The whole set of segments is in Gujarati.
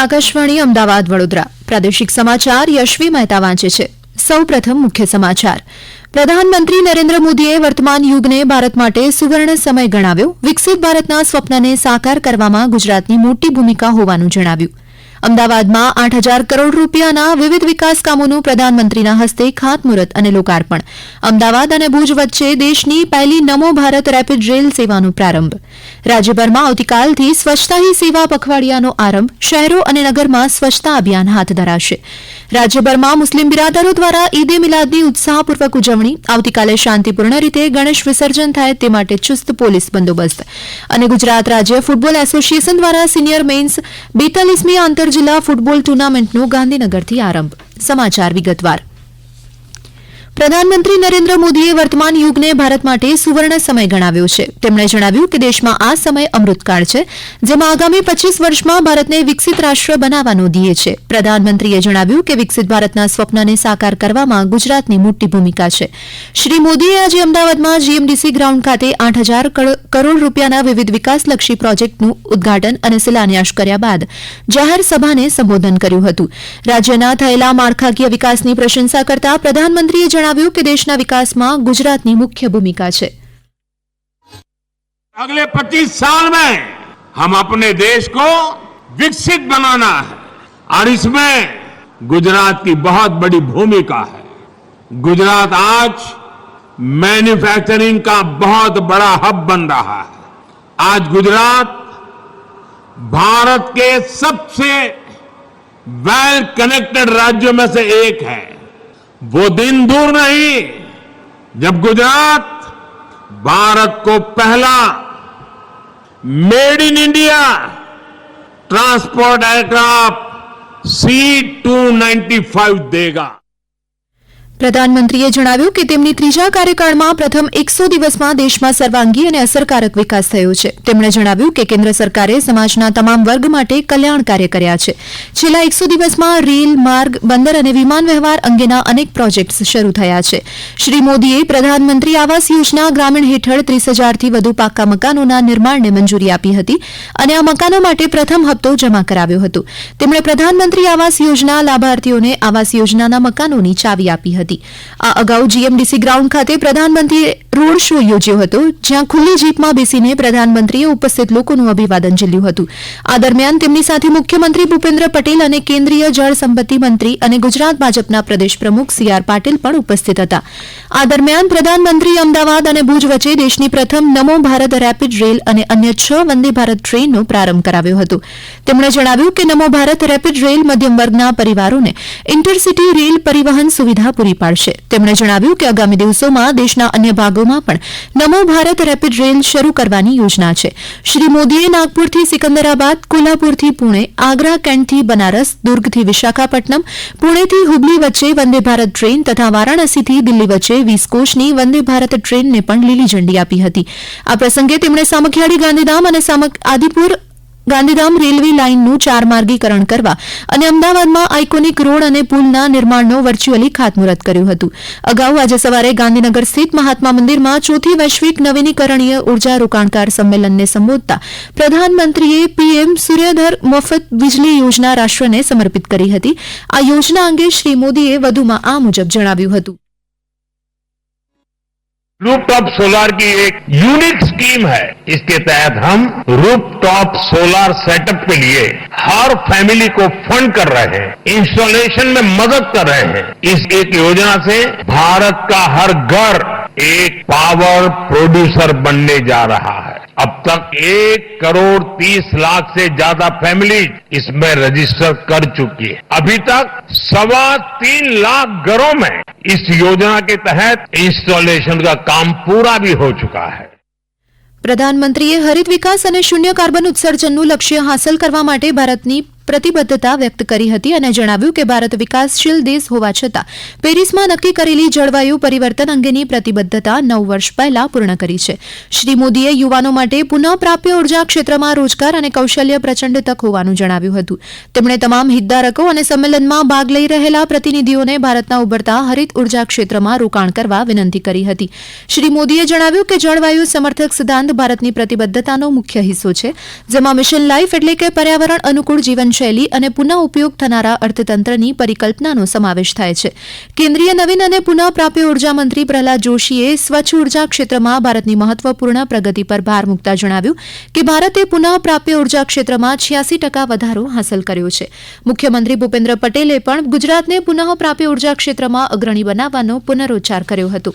આકાશવાણી, અમદાવાદ, વડોદરા. પ્રાદેશિક સમાચાર યશવી મહેતા વાંચે છે. સૌ પ્રથમ મુખ્ય સમાચાર. પ્રધાનમંત્રી નરેન્દ્ર મોદીએ વર્તમાન યુગને ભારત માટે સુવર્ણ સમય ગણાવ્યો. વિકસિત ભારતના સ્વપ્નને સાકાર કરવામાં ગુજરાતની મોટી ભૂમિકા હોવાનું જણાવ્યું. અમદાવાદમાં આઠ હજાર કરોડ રૂપિયાના વિવિધ વિકાસ કામોનું પ્રધાનમંત્રીના હસ્તે ખાતમુહૂર્ત અને લોકાર્પણ. અમદાવાદ અને ભુજ વચ્ચે દેશની પહેલી નમો ભારત રેપિડ રેલ સેવાનો પ્રારંભ. રાજ્યભરમાં આવતીકાલથી સ્વચ્છતા હી સેવા પખવાડિયાનો આરંભ શહેરો અને નગરમાં સ્વચ્છતા અભિયાન હાથ ધરાશે. રાજ્યભરમાં મુસ્લિમ બિરાદરો દ્વારા ઈદે મિલાદની ઉત્સાહપૂર્વક ઉજવણી આવતીકાલે શાંતિપૂર્ણ રીતે ગણેશ વિસર્જન થાય તે માટે ચુસ્ત પોલીસ બંદોબસ્ત. અને ગુજરાત રાજ્ય ફૂટબોલ એસોસિએશન દ્વારા સિનિયર મેન્સ બેતાલીસમી આંતર જિલ્લા ફૂટબોલ ટુર્નામેન્ટનો ગાંધીનગરથી આરંભ. સમાચાર વિગતવાર. પ્રધાનમંત્રી નરેન્દ્ર મોદીએ વર્તમાન યુગને ભારત માટે સુવર્ણ સમય ગણાવ્યો છે. તેમણે જણાવ્યું કે દેશમાં આ સમય અમૃતકાળ છે, જેમાં આગામી પચીસ વર્ષમાં ભારતને વિકસિત રાષ્ટ્ર બનાવવાનો ધ્યેય છે. પ્રધાનમંત્રીએ જણાવ્યું કે વિકસિત ભારતના સ્વપ્નને સાકાર કરવામાં ગુજરાતની મોટી ભૂમિકા છે. શ્રી મોદીએ આજે અમદાવાદમાં જીએમડીસી ગ્રાઉન્ડ ખાતે આઠ હજાર કરોડ રૂપિયાના વિવિધ વિકાસલક્ષી પ્રોજેક્ટનું ઉદઘાટન અને શિલાન્યાસ કર્યા બાદ જાહેર સભાને સંબોધન કર્યું હતું. રાજ્યના થયેલા માળખાકીય વિકાસની પ્રશંસા કરતા પ્રધાનમંત્રીએ જણાવ્યું કે દેશના વિકાસમાં ગુજરાતની મુખ્ય ભૂમિકા છે अगले 25 साल में हम अपने देश को विकसित बनाना है और इसमें गुजरात की बहुत बड़ी भूमिका है गुजरात आज मैन्युफैक्चरिंग का बहुत बड़ा हब बन रहा है आज गुजरात भारत के सबसे वेल कनेक्टेड राज्यों में से एक है वो दिन दूर नहीं, जब गुजरात भारत को पहला made in India transport aircraft C two ninety five देगा। પ્રધાનમંત્રીએ જણાવ્યું કે તેમની ત્રીજા કાર્યકાળમાં પ્રથમ એકસો દિવસમાં દેશમાં સર્વાંગી અને અસરકારક વિકાસ થયો છે. તેમણે જણાવ્યું કે કેન્દ્ર સરકારે સમાજના તમામ વર્ગ માટે કલ્યાણ કાર્ય કર્યા છે. છેલ્લા એકસો દિવસમાં રેલ, માર્ગ, બંદર અને વિમાન વ્યવહાર અંગેના અનેક પ્રોજેક્ટ્સ શરૂ થયા છે. શ્રી મોદીએ પ્રધાનમંત્રી આવાસ યોજના ગ્રામીણ હેઠળ ત્રીસ હજારથી વધુ પાકા મકાનોના નિર્માણને મંજૂરી આપી હતી અને આ મકાનો માટે પ્રથમ હપ્તો જમા કરાવ્યો હતો. તેમણે પ્રધાનમંત્રી આવાસ યોજના લાભાર્થીઓને આવાસ યોજનાના મકાનોની ચાવી આપી હતી. આ અગાઉ જીએમડીસી ગ્રાઉન્ડ ખાતે પ્રધાનમંત્રીએ રોડ શો યોજ્યો હતો, જ્યાં ખુલ્લી જીપમાં બેસીને પ્રધાનમંત્રીએ ઉપસ્થિત લોકોનું અભિવાદન ઝીલ્યું હતું. આ દરમિયાન તેમની સાથે મુખ્યમંત્રી ભૂપેન્દ્ર પટેલ અને કેન્દ્રીય જળ સંપત્તિ મંત્રી અને ગુજરાત ભાજપના પ્રદેશ પ્રમુખ સી આર પાટીલ પણ ઉપસ્થિત હતા. આ દરમિયાન પ્રધાનમંત્રી અમદાવાદ અને ભુજ વચ્ચે દેશની પ્રથમ નમો ભારત રેપિડ રેલ અને અન્ય છ વંદે ભારત ટ્રેનનો પ્રારંભ કરાવ્યો હતો. તેમણે જણાવ્યું કે નમો ભારત રેપિડ રેલ મધ્યમ વર્ગના પરિવારોને ઇન્ટરસિટી રેલ પરિવહન સુવિધા પૂરી પાડશે. તેમણે જણાવ્યું કે આગામી દિવસોમાં દેશના અન્ય ભાગોમાં પણ નમો ભારત રેપિડ રેલ શરૂ કરવાની યોજના છે. શ્રી મોદીએ નાગપુરથી સિકંદરાબાદ, કોલ્હાપુરથી પુણે, આગ્રા, કેન્ટથી બનારસ, દુર્ગથી વિશાખાપટ્ટનમ, પુણેથી હુબલી વચ્ચે વંદે ભારત ટ્રેન તથા વારાણસીથી દિલ્હી વચ્ચે વીસ કોચની વંદે ભારત ટ્રેનને પણ લીલી ઝંડી આપી હતી. આ પ્રસંગે તેમણે સામખિયાળી ગાંધીધામ અને આદિપુર ગાંધીધામ રેલવે લાઇનનું ચારમાર્ગીકરણ કરવા અને અમદાવાદમાં આઇકોનિક રોડ અને પુલના નિર્માણનો વર્ચ્યુઅલી ખાતમુહૂર્ત કર્યું હતું. અગાઉ આજે સવારે ગાંધીનગર સ્થિત મહાત્મા મંદિરમાં ચોથી વૈશ્વિક નવીનીકરણીય ઊર્જા રોકાણકાર સંમેલનને સંબોધતા પ્રધાનમંત્રીએ પીએમ સૂર્યધર મફત વીજળી યોજના રાષ્ટ્રને સમર્પિત કરી હતી. આ યોજના અંગે શ્રી મોદીએ વધુમાં આ મુજબ જણાવ્યું હતું. रूपटॉप सोलर की एक यूनिक स्कीम है। इसके तहत हम रूपटॉप सोलर सेटअप के लिए हर फैमिली को फंड कर रहे हैं। इंस्टॉलेशन में मदद कर रहे हैं। इस एक योजना से भारत का हर घर एक पावर प्रोड्यूसर बनने जा रहा है। अब तक एक करोड़ तीस लाख से ज्यादा फैमिली इसमें रजिस्टर कर चुकी है अभी तक सवा तीन लाख घरों में इस योजना के तहत इंस्टॉलेशन का काम पूरा भी हो चुका है પ્રધાનમંત્રીએ હરિત વિકાસ અને શૂન્ય કાર્બન ઉત્સર્જનનું લક્ષ્ય હાંસલ કરવા માટે ભારતની પ્રતિબદ્ધતા વ્યક્ત કરી હતી અને જણાવ્યું કે ભારત વિકાસશીલ દેશ હોવા છતાં પેરિસમાં નક્કી કરેલી જળવાયુ પરિવર્તન અંગેની પ્રતિબદ્ધતા નવ વર્ષ પહેલા પૂર્ણ કરી છે. શ્રી મોદીએ યુવાનો માટે પુનઃપ્રાપ્ય ઊર્જા ક્ષેત્રમાં રોજગાર અને કૌશલ્ય પ્રચંડ તક હોવાનું જણાવ્યું હતું. તેમણે તમામ હિતધારકો અને સંમેલનમાં ભાગ લઈ રહેલા પ્રતિનિધિઓને ભારતના ઉભરતા હરિત ઊર્જા ક્ષેત્રમાં રોકાણ કરવા વિનંતી કરી હતી. શ્રી મોદીએ જણાવ્યું કે જળવાયુ સમર્થક સિદ્ધાંત ભારતની પ્રતિબદ્ધતાનો મુખ્ય હિસ્સો છે, જેમાં મિશન લાઇફ એટલે કે પર્યાવરણ અનુકૂળ જીવનશૈલી જીવનશૈલી અને પુનઃ ઉપયોગ થનારા અર્થતંત્રની પરિકલ્પનાનો સમાવેશ થાય છે. કેન્દ્રીય નવીન અને પુનઃપ્રાપ્ય ઊર્જા મંત્રી પ્રહલાદ જોશીએ સ્વચ્છ ઊર્જા ક્ષેત્રમાં ભારતની મહત્વપૂર્ણ પ્રગતિ પર ભાર મૂકતા જણાવ્યું કે ભારતે પુનઃપ્રાપ્ય ઊર્જા ક્ષેત્રમાં છ્યાસી ટકા વધારો હાંસલ કર્યો છે. મુખ્યમંત્રી ભૂપેન્દ્ર પટેલે પણ ગુજરાતને પુનઃપ્રાપ્ય ઊર્જા ક્ષેત્રમાં અગ્રણી બનાવવાનો પુનરોચ્ચાર કર્યો હતો.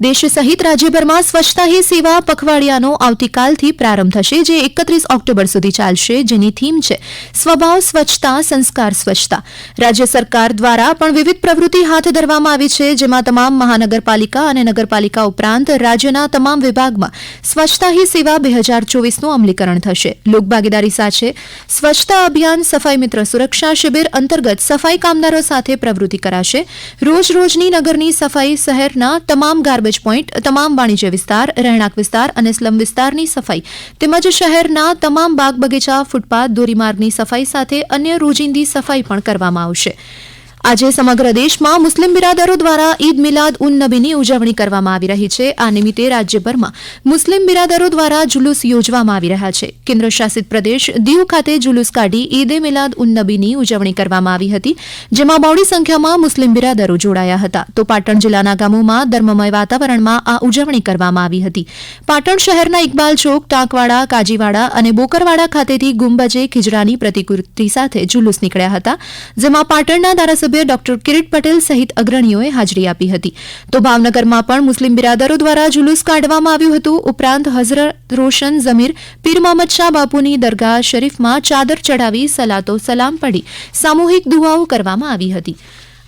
દેશ સહિત રાજ્યભરમાં સ્વચ્છતા હી સેવા પખવાડિયાનો આવતીકાલથી પ્રારંભ થશે, જે એકત્રીસ ઓક્ટોબર સુધી ચાલશે, જેની થીમ છે સ્વભાવ સ્વચ્છતા, સંસ્કાર સ્વચ્છતા. રાજ્ય સરકાર દ્વારા પણ વિવિધ પ્રવૃત્તિ હાથ ધરવામાં આવી છે, જેમાં તમામ મહાનગરપાલિકા અને નગરપાલિકા ઉપરાંત રાજ્યના તમામ વિભાગમાં સ્વચ્છતા હી સેવા બે હજાર ચોવીસનું અમલીકરણ થશે. લોકભાગીદારી સાથે સ્વચ્છતા અભિયાન, સફાઈ મિત્ર સુરક્ષા શિબિર અંતર્ગત સફાઈ કામદારો સાથે પ્રવૃત્તિ કરાશે. રોજ રોજની નગરની સફાઈ શહેરના તમામ ગાર્બેજ પોઈન્ટ, તમામ વાણિજ્ય વિસ્તાર, રહેણાંક વિસ્તાર અને સ્લમ વિસ્તારની સફાઈ. તેમજ શહેરના તમામ બાગ બગીચા, ફૂટપાથ, ધોરીમાર્ગની સફાઈ સાથે અન્ય રોજિંદી સફાઈ પણ કરવામાં આવશે. આજે સમગ્ર દેશમાં મુસ્લિમ બિરાદરો દ્વારા ઈદ મિલાદ ઉન નબીની ઉજવણી કરવામાં આવી રહી છે. આ નિમિત્તે રાજ્યભરમાં મુસ્લિમ બિરાદરો દ્વારા જુલુસ યોજવામાં આવી રહ્યા છે. કેન્દ્ર શાસિત પ્રદેશ દીવ ખાતે જુલુસ કાઢી ઈદે મિલાદ ઉન નબીની ઉજવણી કરવામાં આવી હતી, જેમાં બહોળી સંખ્યામાં મુસ્લિમ બિરાદરો જોડાયા હતા. તો પાટણ જિલ્લાના ગામોમાં ધર્મમય વાતાવરણમાં આ ઉજવણી કરવામાં આવી હતી. પાટણ શહેરના ઇકબાલ ચોક, ટાંકવાડા, કાજીવાડા અને બોકરવાડા ખાતેથી ગુંબજે ખીજડાની પ્રતિકૃતિ સાથે જુલુસ નીકળ્યા હતા, જેમાં પાટણના ધારાસભ્ય ડોક્ટર કિરીટ પટેલ સહિત અગ્રણીઓએ હાજરી આપી હતી. તો ભાવનગરમાં પણ મુસ્લિમ બિરાદરો દ્વારા જુલુસ કાઢવામાં આવ્યું હતું. ઉપરાંત હઝરત રોશન જમીર પીર મોહમ્મદ શાહ બાપુની દરગાહ શરીફમાં ચાદર ચડાવી સલાતો સલામ પડી. સામૂહિક દુઆઓ કરવામાં આવી હતી.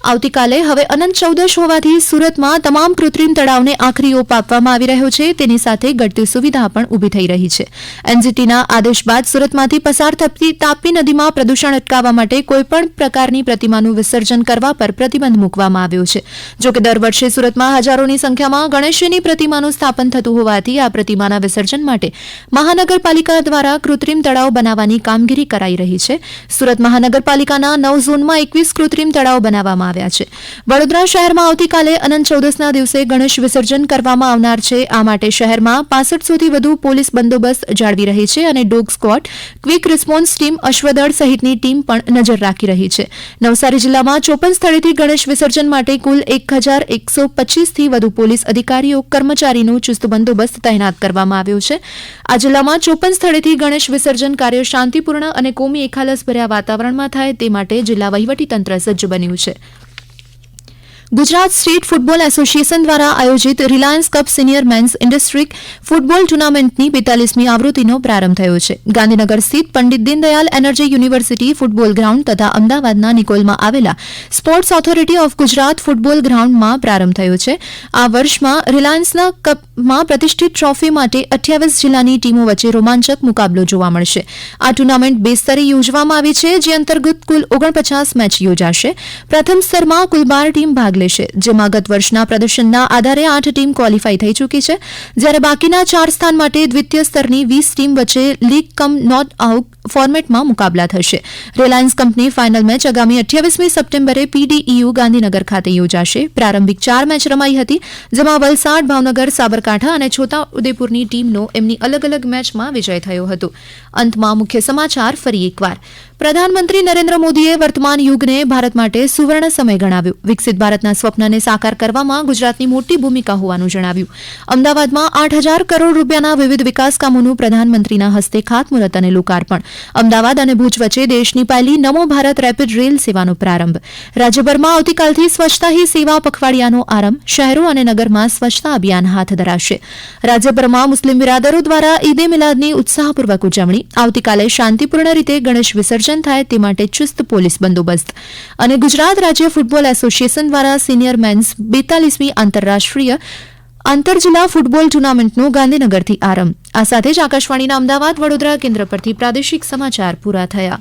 આવતીકાલે હવે અનંત ચૌદશ હોવાથી સુરતમાં તમામ કૃત્રિમ તળાવને આખરી ઓપ આપવામાં આવી રહ્યો છે. તેની સાથે ઘટતી સુવિધા પણ ઊભી થઈ રહી છે. એનજીટીના આદેશ બાદ સુરતમાંથી પસાર થતી તાપી નદીમાં પ્રદૂષણ અટકાવવા માટે કોઈપણ પ્રકારની પ્રતિમાનું વિસર્જન કરવા પર પ્રતિબંધ મૂકવામાં આવ્યો છે. જોકે દર વર્ષે સુરતમાં હજારોની સંખ્યામાં ગણેશજીની પ્રતિમાનું સ્થાપન થતું હોવાથી આ પ્રતિમાના વિસર્જન માટે મહાનગરપાલિકા દ્વારા કૃત્રિમ તળાવ બનાવવાની કામગીરી કરાઈ રહી છે. સુરત મહાનગરપાલિકાના નવ ઝોનમાં એકવીસ કૃત્રિમ તળાવ બનાવવામાં આવ્યા છે. વડોદરા શહેરમાં આવતીકાલે અનંત ચૌદસના દિવસે ગણેશ વિસર્જન કરવામાં આવનાર છે. આ માટે શહેરમાં પાસઠસોથી વધુ પોલીસ બંદોબસ્ત જાળવી રહી છે અને dog squad, quick response team, અશ્વદળ સહિતની ટીમ પણ નજર રાખી રહી છે. નવસારી જિલ્લામાં ચોપન સ્થળેથી ગણેશ વિસર્જન માટે કુલ એક હજાર એકસો પચીસથી વધુ પોલીસ અધિકારીઓ, કર્મચારીનો ચુસ્ત બંદોબસ્ત તૈનાત કરવામાં આવ્યો છે. આ જિલ્લામાં ચોપન સ્થળેથી ગણેશ વિસર્જન કાર્ય શાંતિપૂર્ણ અને કોમી એખાલસભર્યા વાતાવરણમાં થાય તે માટે જિલ્લા વહીવટીતંત્ર સજ્જ બન્યું છે. ગુજરાત સ્ટેટ ફૂટબોલ એસોસિએશન દ્વારા આયોજિત રિલાયન્સ કપ સિનિયર મેન્સ ઇન્ડસ્ટ્રીક ફૂટબોલ ટુર્નામેન્ટની બેતાલીસમી આવૃત્તિનો પ્રારંભ થયો છે. ગાંધીનગર સ્થિત Pandit Deendayal energy university football ground તથા અમદાવાદના નિકોલમાં આવેલા sports authority of Gujarat football ગ્રાઉન્ડમાં પ્રારંભ થયો છે. આ વર્ષમાં રિલાયન્સના કપમાં પ્રતિષ્ઠિત ટ્રોફી માટે અઠ્યાવીસ જિલ્લાની ટીમો વચ્ચે રોમાંચક મુકાબલો જોવા મળશે. આ ટુર્નામેન્ટ બે સ્તરે યોજવામાં આવી છે, જે અંતર્ગત કુલ ઓગણપચાસ મેચ યોજાશે. પ્રથમ સ્તરમાં કુલ બાર ટીમ ભાગ લેશે, જેમાં ગત વર્ષના પ્રદર્શનના આધારે આઠ ટીમ ક્વોલિફાઈ થઈ ચૂકી છે. જ્યારે બાકીના ચાર સ્થાન માટે દ્વિતીય સ્તરની વીસ ટીમ વચ્ચે લીગ કમ નોટ આઉટ ફોર્મેટમાં મુકાબલા થશે. રિલાયન્સ કંપની ફાઇનલ મેચ આગામી અઠ્યાવીસમી સપ્ટેમ્બરે પીડીઈયુ ગાંધીનગર ખાતે યોજાશે. પ્રારંભિક ચાર મેચ રમાઈ હતી, જેમાં વલસાડ, ભાવનગર, સાબરકાંઠા અને છોટા ઉદેપુરની ટીમનો એમની અલગ અલગ મેચમાં વિજય થયો હતો. અંતમાં મુખ્ય સમાચાર ફરી એકવાર. પ્રધાનમંત્રી નરેન્દ્ર મોદીએ વર્તમાન યુગને ભારત માટે સુવર્ણ સમય ગણાવ્યો. વિકસિત ભારતના સ્વપ્નને સાકાર કરવામાં ગુજરાતની મોટી ભૂમિકા હોવાનું જણાવ્યું. અમદાવાદમાં આઠ હજાર કરોડ રૂપિયાના વિવિધ વિકાસ કામોનું પ્રધાનમંત્રીના હસ્તે ખાતમુહૂર્ત અને લોકાર્પણ. અમદાવાદ અને ભુજ વચ્ચે દેશની પહેલી નમો ભારત રેપિડ રેલ સેવાનો પ્રારંભ. રાજ્યભરમાં આવતીકાલથી સ્વચ્છતા હી સેવા પખવાડિયાનો આરંભ. શહેરો અને નગરમાં સ્વચ્છતા અભિયાન હાથ ધરાશે. રાજ્યભરમાં મુસ્લિમ બિરાદરો દ્વારા ઈદે મિલાદની ઉત્સાહપૂર્વક ઉજવણી. આવતીકાલે શાંતિપૂર્ણ રીતે ગણેશ વિસર્જન આયોજન થાય તે માટે ચુસ્ત પોલીસ બંદોબસ્ત. અને ગુજરાત રાજ્ય ફૂટબોલ એસોસિએશન દ્વારા સિનિયર મેન્સ બેતાલીસમી આંતરરાષ્ટ્રીય આંતરજિલ્લા ફૂટબોલ ટુર્નામેન્ટનો ગાંધીનગરથી આરંભ. આ સાથે જ આકાશવાણીના અમદાવાદ, વડોદરા કેન્દ્ર પરથી પ્રાદેશિક સમાચાર પૂરા થયા.